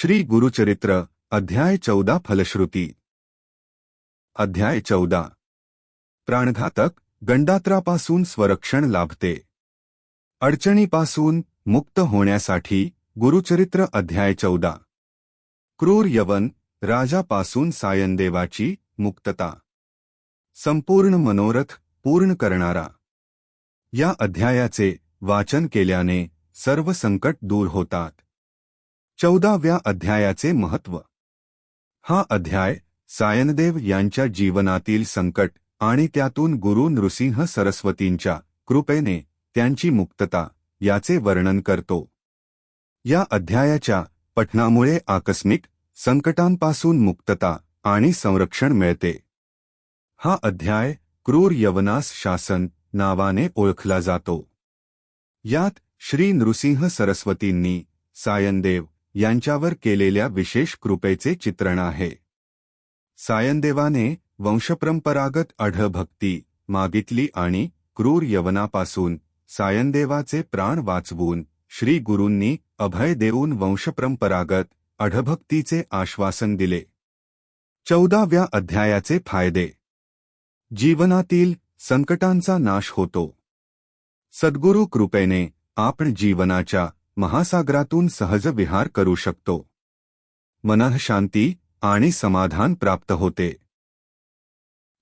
श्री गुरुचरित्र अध्याय चौदा फलश्रुती. अध्याय चौदा. प्राणघातक गंडात्रापासून स्वरक्षण लाभते. अडचणीपासून मुक्त होण्यासाठी गुरुचरित्र अध्याय चौदा. क्रूर यवन राजापासून सायनदेवाची मुक्तता. संपूर्ण मनोरथ पूर्ण करणारा. या अध्यायाचे वाचन केल्याने सर्व संकट दूर होतात. चौदाव्या अध्यायाचे महत्त्व हा अध्याय सायनदेव यांच्या जीवनातील संकट आणि त्यातून गुरु नृसिंह सरस्वतींच्या कृपेने त्यांची मुक्तता याचे वर्णन करतो. या अध्यायाच्या पठणामुळे आकस्मिक संकटांपासून मुक्तता आणि संरक्षण मिळते. हा अध्याय क्रूर यवनास शासन नावाने ओळखला जातो. यात श्री नृसिंह सरस्वतींनी सायनदेव यांच्यावर केलेल्या विशेष कृपेचे चित्रण आहे. सायनदेवाने वंशपरंपरागत अढभक्ती मागितली आणि क्रूर यवनापासून सायनदेवाचे प्राण वाचवून श्री गुरूंनी अभय देऊन वंशपरंपरागत अढभक्तीचे आश्वासन दिले. चौदाव्या अध्यायाचे फायदे. जीवनातील संकटांचा नाश होतो. सद्गुरू कृपेने आपण जीवनाच्या महासागरातून सहज विहार करू शकतो. मनः शांती आणि समाधान प्राप्त होते.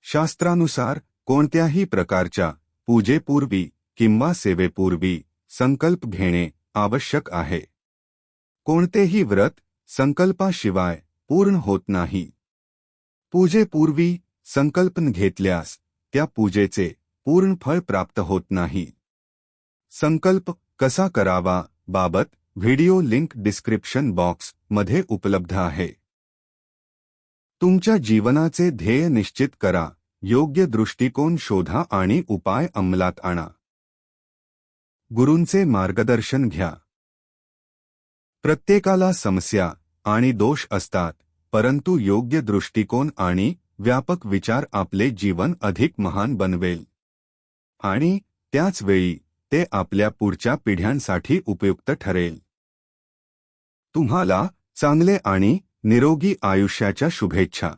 शास्त्रानुसार, कोणत्याही प्रकारच्या पूजेपूर्वी किंवा सेवेपूर्वी संकल्प घेणे आवश्यक आहे. कोणतेही व्रत संकल्पाशिवाय पूर्ण होत नाही. पूजेपूर्वी संकल्पन घेतल्यास त्या पूजेचे पूर्ण फळ प्राप्त होत नाही. संकल्प कसा करावा? बाबत व्हिडिओ लिंक डिस्क्रिप्शन बॉक्समध्ये उपलब्ध आहे. तुमच्या जीवनाचे ध्येय निश्चित करा योग्य दृष्टिकोन शोधा आणि उपाय अंमलात आणा. गुरूंचे मार्गदर्शन घ्या. प्रत्येकाला समस्या आणि दोष असतात परंतु योग्य दृष्टिकोन आणि व्यापक विचार आपले जीवन अधिक महान बनवेल. आणि त्याच वेळी ते आपल्या पुढच्या पिढ्यांसाठी उपयुक्त ठरेल. तुम्हाला चांगले आणि निरोगी आयुष्याच्या शुभेच्छा.